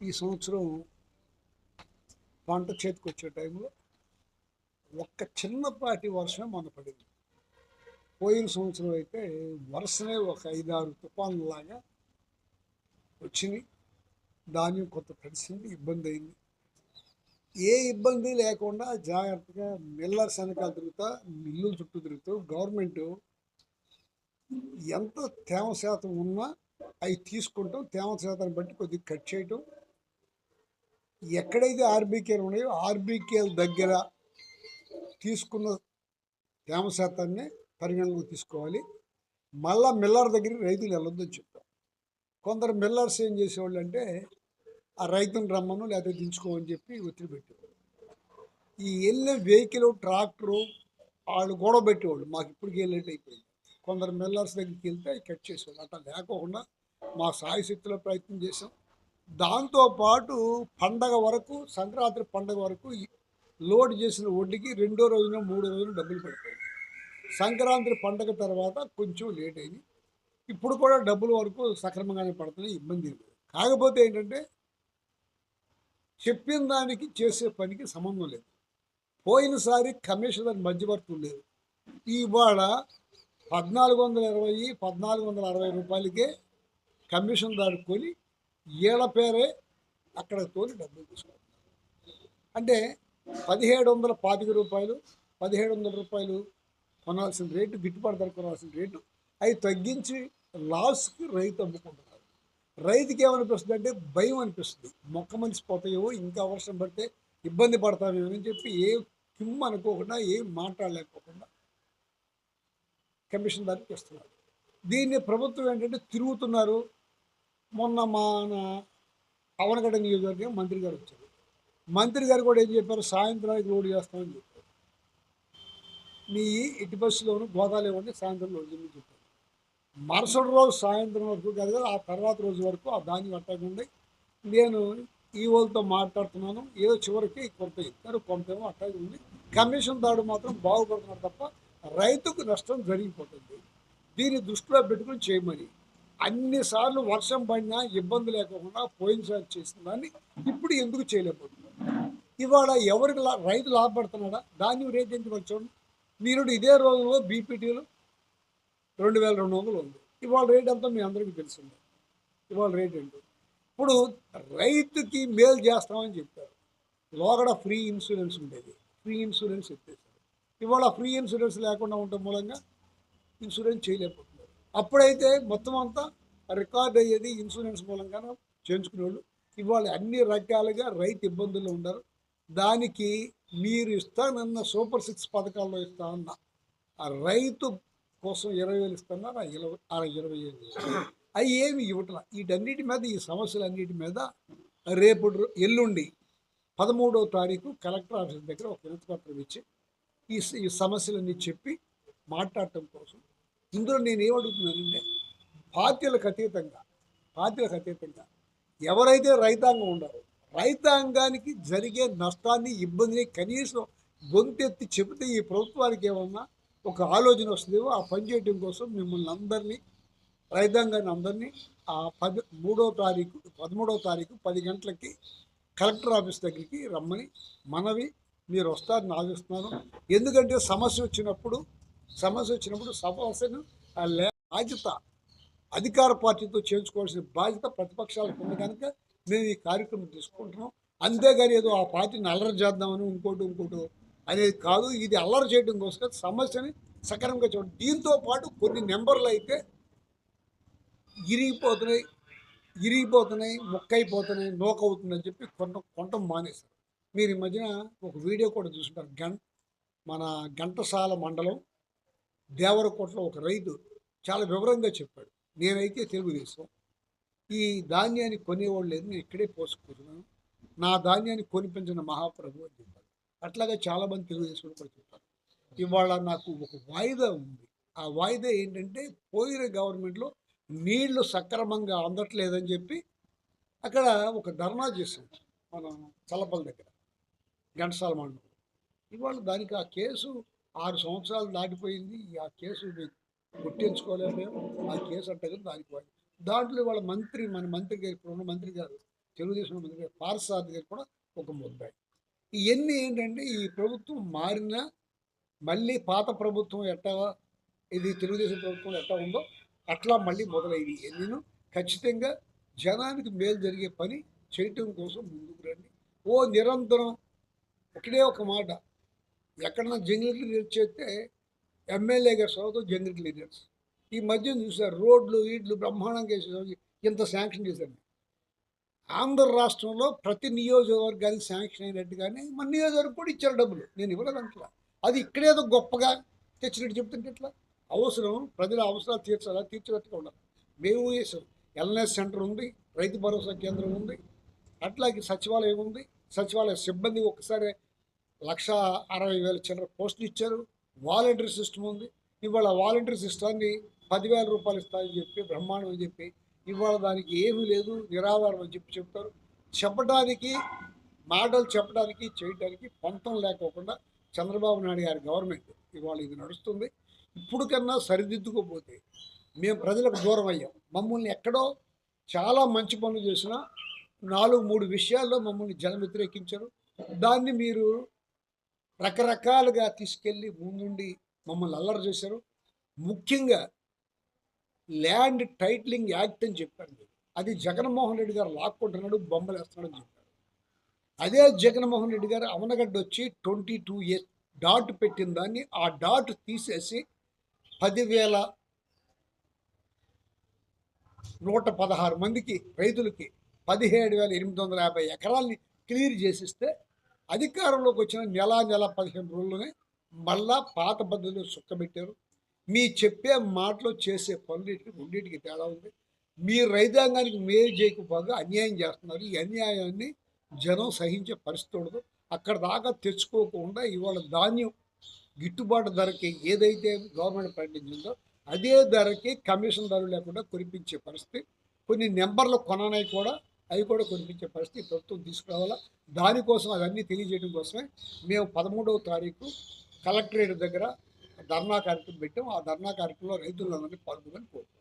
ఈ సంవత్సరం పంట చేతికి వచ్చే టైంలో ఒక్క చిన్నపాటి వర్షం మన పడింది. పోయిన సంవత్సరం అయితే వరుసనే ఒక ఐదారు తుఫాన్లాగా వచ్చినాయి. ధాన్యం కొంత తడిసింది ఇబ్బంది అయింది. ఏ ఇబ్బంది లేకుండా జాగ్రత్తగా మిల్లర్స్ వెనకాల తిరుగుతా మిల్లుల చుట్టూ తిరుగుతూ గవర్నమెంట్ ఎంత తేమ శాతం ఉన్నా అవి తీసుకుంటాం. తేమ శాతాన్ని బట్టి కొద్దిగా కట్ చేయటం. ఎక్కడైతే ఆర్బీకేలు ఉన్నాయో ఆర్బీకేల దగ్గర తీసుకున్న తేమ శాతాన్ని పరిగణలోకి తీసుకోవాలి. మళ్ళా మిల్లర్ దగ్గర రైతులు వెళ్ళొద్దని చెప్తాం. కొందరు మిల్లర్స్ ఏం చేసేవాళ్ళు అంటే ఆ రైతును రమ్మను లేకపోతే దించుకోమని చెప్పి ఒత్తిడి పెట్టేవాళ్ళు. ఈ వెళ్ళే వెహికల్ ట్రాక్టరు వాళ్ళు గొడవ పెట్టేవాళ్ళు. మాకు ఇప్పటికే లేట్ అయిపోయింది. కొందరు మిల్లర్స్ దగ్గరికి వెళ్తే అవి కట్ చేసేవాళ్ళు. అట్లా లేకోకుండా మా సాయి శక్తిలో ప్రయత్నం చేసాం దాంతోపాటు పండగ వరకు సంక్రాంతి పండగ వరకు లోడ్ చేసిన వడ్డీకి రెండో రోజున మూడో రోజున డబ్బులు పడిపోయాయి. సంక్రాంతి పండగ తర్వాత కొంచెం లేట్ అయింది. ఇప్పుడు కూడా డబ్బుల వరకు సక్రమంగానే పడుతున్నాయి ఇబ్బంది లేదు. కాకపోతే ఏంటంటే చెప్పిన దానికి చేసే పనికి సంబంధం లేదు. పోయినసారి కమిషనర్ మధ్యవర్తులు లేదు ఇవాళ పద్నాలుగు వందల ఇరవై పద్నాలుగు వందల అరవై రూపాయలకే కమిషన్ దాడుకొని కొని ఏళ్ళ పేరే అక్కడ తోలి డబ్బులు తీసుకుంటున్నారు అంటే పదిహేడు వందల పాతిక రూపాయలు పదిహేడు వందల రూపాయలు కొనాల్సిన రేటు గిట్టుబాటు ధర కొనాల్సిన రేటు అవి తగ్గించి లాస్కి రైతు అమ్ముకుంటున్నారు. రైతుకి ఏమనిపిస్తుంది అంటే భయం అనిపిస్తుంది. మొక్క మనిషి పోతాయో ఇంకా వర్షం పడితే ఇబ్బంది పడతామేమో అని చెప్పి ఏ కిమ్ అనుకోకుండా ఏం మాట్లాడలేకపోకుండా కమిషన్ దానికి ఇస్తున్నారు. దీన్ని ప్రభుత్వం ఏంటంటే తిరుగుతున్నారు. మొన్న మన పవనగడ్డ నియోజకవర్గం మంత్రి గారు వచ్చారు. మంత్రి గారు కూడా ఏం చెప్పారు? సాయంత్రానికి లోడ్ చేస్తామని చెప్పారు. మీ ఇటు బస్సులోను గోదాలు ఇవ్వండి సాయంత్రం లోడ్ చేయమని చెప్పారు. మరుసటి రోజు సాయంత్రం వరకు కాదు ఆ తర్వాత రోజు వరకు ఆ దాన్ని పట్టకుండా నేను ఈ వాళ్ళతో మాట్లాడుతున్నాను. ఏదో చివరికి కొంత ఇస్తారు కొంతేమో అట్టాగే ఉంది. కమిషన్ దాడు మాత్రం బాగుపడుతున్నారు తప్ప రైతుకు నష్టం జరిగిపోతుంది. దీన్ని దృష్టిలో పెట్టుకుని చేయమని అన్నిసార్లు వర్షం పడినా ఇబ్బంది లేకుండా పోయినసారి చేసిన దాన్ని ఇప్పుడు ఎందుకు చేయలేకపోతున్నారు? ఇవాళ ఎవరికి లా రైతు లాభపడుతున్నాడా? దాన్ని రేట్ ఎందుకు వచ్చాడు మీరు ఇదే రోజులో బీపీటీలు రెండు వేల రెండు వందలు ఉంది. ఇవాళ రేట్ ఎంతో మీ అందరికీ తెలిసిందే. ఇవాళ రేట్ ఏంటో? ఇప్పుడు రైతుకి మేలు చేస్తామని చెప్పారు. లోగడ ఫ్రీ ఇన్సూరెన్స్ ఉండేది. ఫ్రీ ఇన్సూరెన్స్ ఎత్తేసారు ఇవాళ ఫ్రీ ఇన్సూరెన్స్ లేకుండా ఉండటం మూలంగా ఇన్సూరెన్స్ చేయలేకపోతుంది అప్పుడైతే మొత్తం అంతా రికార్డ్ అయ్యేది ఇన్సూరెన్స్ మూలంగానే చేయించుకునేవాళ్ళు. ఇవాళ అన్ని రకాలుగా రైతు ఇబ్బందులు ఉండరు దానికి మీరు ఇస్తానన్న సూపర్ సిక్స్ పథకాల్లో ఇస్తానన్న ఆ రైతు కోసం ఇరవై వేలు ఇస్తున్నారు ఆ ఇరవై ఆ ఇరవై వేలు అవి ఏమి ఇవ్వట్లా. వీటన్నిటి మీద ఈ సమస్యలన్నిటి మీద రేపు ఎల్లుండి పదమూడవ తారీఖు కలెక్టర్ ఆఫీస్ దగ్గర ఒక వినతి పత్రం ఇచ్చి ఈ ఈ సమస్యలన్నీ చెప్పి మాట్లాడటం కోసం ఇందులో నేను ఏమడుగుతున్నానంటే పార్టీలకు అతీతంగా పార్టీలకు అతీతంగా ఎవరైతే రైతాంగం ఉండారో రైతాంగానికి జరిగే నష్టాన్ని ఇబ్బందిని కనీసం గొంతెత్తి చెబితే ఈ ప్రభుత్వానికి ఏమన్నా ఒక ఆలోచన వస్తుందేమో ఆ పని చేయడం కోసం మిమ్మల్ని అందరినీ రైతాంగాన్ని అందరినీ ఆ పది మూడో తారీఖు పదమూడవ తారీఖు పది గంటలకి కలెక్టర్ ఆఫీస్ దగ్గరికి రమ్మని మనవి మీరు వస్తారని ఆశిస్తున్నాను. ఎందుకంటే సమస్య వచ్చినప్పుడు సమస్య వచ్చినప్పుడు సమస్యను ఆ బాధ్యత అధికార పార్టీతో చేయించుకోవాల్సిన బాధ్యత ప్రతిపక్షాలకు ఉంది కనుక మేము ఈ కార్యక్రమం తీసుకుంటున్నాం. అంతేగాని ఏదో ఆ పార్టీని అల్లరి చేద్దామని ఇంకోటి ఇంకోటి అనేది కాదు. ఇది అల్లరి చేయడం కోసం సమస్యని సక్రమంగా చూడండి. దీంతో పాటు కొన్ని నెంబర్లు అయితే ఇరిగిపోతున్నాయి ఇరిగిపోతున్నాయి మొక్కైపోతున్నాయి నోకవుతుందని చెప్పి కొంట కొంట మానేశారు. మీరు ఈ మధ్యన ఒక వీడియో కూడా చూసుకుంటారు గం మన ఘంటసాల మండలం దేవరకోటలో ఒక రైతు చాలా వివరంగా చెప్పాడు. నేనైతే తెలుగుదేశం. ఈ ధాన్యాన్ని కొనేవాళ్ళు లేదు. నేను ఇక్కడే పోసుకుంటున్నాను నా ధాన్యాన్ని కొనిపించిన మహాప్రభు అని చెప్పాడు. అట్లాగే చాలామంది తెలుగుదేశం కూడా చెప్పారు. ఇవాళ నాకు ఒక వాయిదా ఉంది. ఆ వాయిదా ఏంటంటే పోయిన గవర్నమెంట్లో నీళ్ళు సక్రమంగా అందట్లేదని చెప్పి అక్కడ ఒక ధర్నా చేసాం మన చల్లపల్లి దగ్గర ఘంటసాల మండలం ఇవాళ దానికి ఆ కేసు ఆరు సంవత్సరాలు దాటిపోయింది. ఆ కేసు గుర్తించుకోలేము మేము. ఆ కేసు అంటగా దానిపోయింది దాంట్లో వాళ్ళ మంత్రి మన మంత్రి గారు ఇప్పుడు ఉన్న మంత్రి గారు తెలుగుదేశం మంత్రి గారు పార్సారథి గారు కూడా ఒక ముద్దాయి. ఇవన్నీ ఏంటంటే ఈ ప్రభుత్వం మారినా మళ్ళీ పాత ప్రభుత్వం ఎట్టా ఇది తెలుగుదేశం ప్రభుత్వం ఎట్టా ఉందో అట్లా మళ్ళీ మొదలైంది. నేను ఖచ్చితంగా జనానికి మేలు జరిగే పని చేయటం కోసం ముందుకు రండి. ఓ నిరంతరం ఒకటే ఒక మాట ఎక్కడన్నా జంగిల్ క్లియర్ చేస్తే ఎమ్మెల్యే గారు చదువుతూ జంగిల్ క్లియర్స్ ఈ మధ్య చూసారు రోడ్లు వీడ్లు బ్రహ్మాండంగా వేసేసారు ఇంత శాంక్షన్ చేశారు. ఆంధ్ర రాష్ట్రంలో ప్రతి నియోజకవర్గానికి శాంక్షన్ అయినట్టుగానే మన నియోజకవర్గం కూడా ఇచ్చారు డబ్బులు. నేను ఇవ్వలేదంటలా అది ఇక్కడేదో గొప్పగా తెచ్చినట్టు చెప్తుంటే ఎట్లా? అవసరం ప్రజల అవసరాలు తీర్చాలా? తీర్చినట్టుగా ఉండాలి. మేము చేసాం ఎల్ఎన్ఎస్ సెంటర్ ఉంది రైతు భరోసా కేంద్రం ఉంది అట్లాగే సచివాలయం ఉంది. సచివాలయ సిబ్బంది ఒకసారి లక్ష అరవై వేల చిల్లర పోస్టులు ఇచ్చారు. వాలంటరీ సిస్టమ్ ఉంది. ఇవాళ వాలంటరీ సిస్టాన్ని పదివేల రూపాయలు ఇస్తాయని చెప్పి బ్రహ్మాండం అని చెప్పి ఇవాళ దానికి ఏమీ లేదు. నిరాధారం అని చెప్పి చెప్తారు. చెప్పడానికి మాటలు చెప్పడానికి చేయడానికి పొంతం లేకోకుండా చంద్రబాబు నాయుడు గారి గవర్నమెంట్ ఇవాళ ఇది నడుస్తుంది. ఇప్పుడు కన్నా సరిదిద్దుకోపోతే మేము ప్రజలకు దూరం అయ్యాం. మమ్మల్ని ఎక్కడో చాలా మంచి పనులు చేసినా నాలుగు మూడు విషయాల్లో మమ్మల్ని జనం వ్యతిరేకించారు దాన్ని మీరు రకరకాలుగా తీసుకెళ్ళి ముందుండి మమ్మల్ని అల్లరి చేశారు. ముఖ్యంగా ల్యాండ్ టైటిలింగ్ యాక్ట్ అని చెప్పారు అది జగన్మోహన్ రెడ్డి గారు లాక్కుంటున్నాడు బొమ్మలు వేస్తున్నాడు అని చెప్పారు. అదే జగన్మోహన్ రెడ్డి గారు అవనగడ్డ వచ్చి ట్వంటీ టూ ఇయర్స్ డాట్ పెట్టిన దాన్ని ఆ డాట్ తీసేసి పదివేల నూట పదహారు మందికి రైతులకి పదిహేడు వేల ఎనిమిది వందల యాభై ఎకరాల్ని క్లియర్ చేసిస్తే అధికారంలోకి వచ్చిన నెల నెల పదిహేను రోజుల్లోనే మళ్ళా పాత పద్ధతిలో సుక్కబెట్టారు మీ చెప్పే మాటలో చేసే పనులకి రెండింటికి తేడా ఉంది. మీ రైతాంగానికి మేలు చేయకపోగా అన్యాయం చేస్తున్నారు. ఈ అన్యాయాన్ని జనం సహించే పరిస్థితి ఉండదు. అక్కడ దాకా తెచ్చుకోకుండా ఇవాళ ధాన్యం గిట్టుబాటు ధరకి ఏదైతే గవర్నమెంట్ ప్రకటించిందో అదే ధరకి కమిషన్ ధర లేకుండా కురిపించే పరిస్థితి. కొన్ని నెంబర్లు కొననాయి కూడా. అవి కూడా కొనిపించే పరిస్థితి ప్రభుత్వం తీసుకురావాలా? దానికోసం అవన్నీ తెలియజేయడం కోసమే మేము పదమూడవ తారీఖు కలెక్టరేట్ దగ్గర ధర్నా కార్యక్రమం పెట్టాం ఆ ధర్నా కార్యక్రమంలో రైతులందరినీ పాల్గొని కోరుతున్నాం.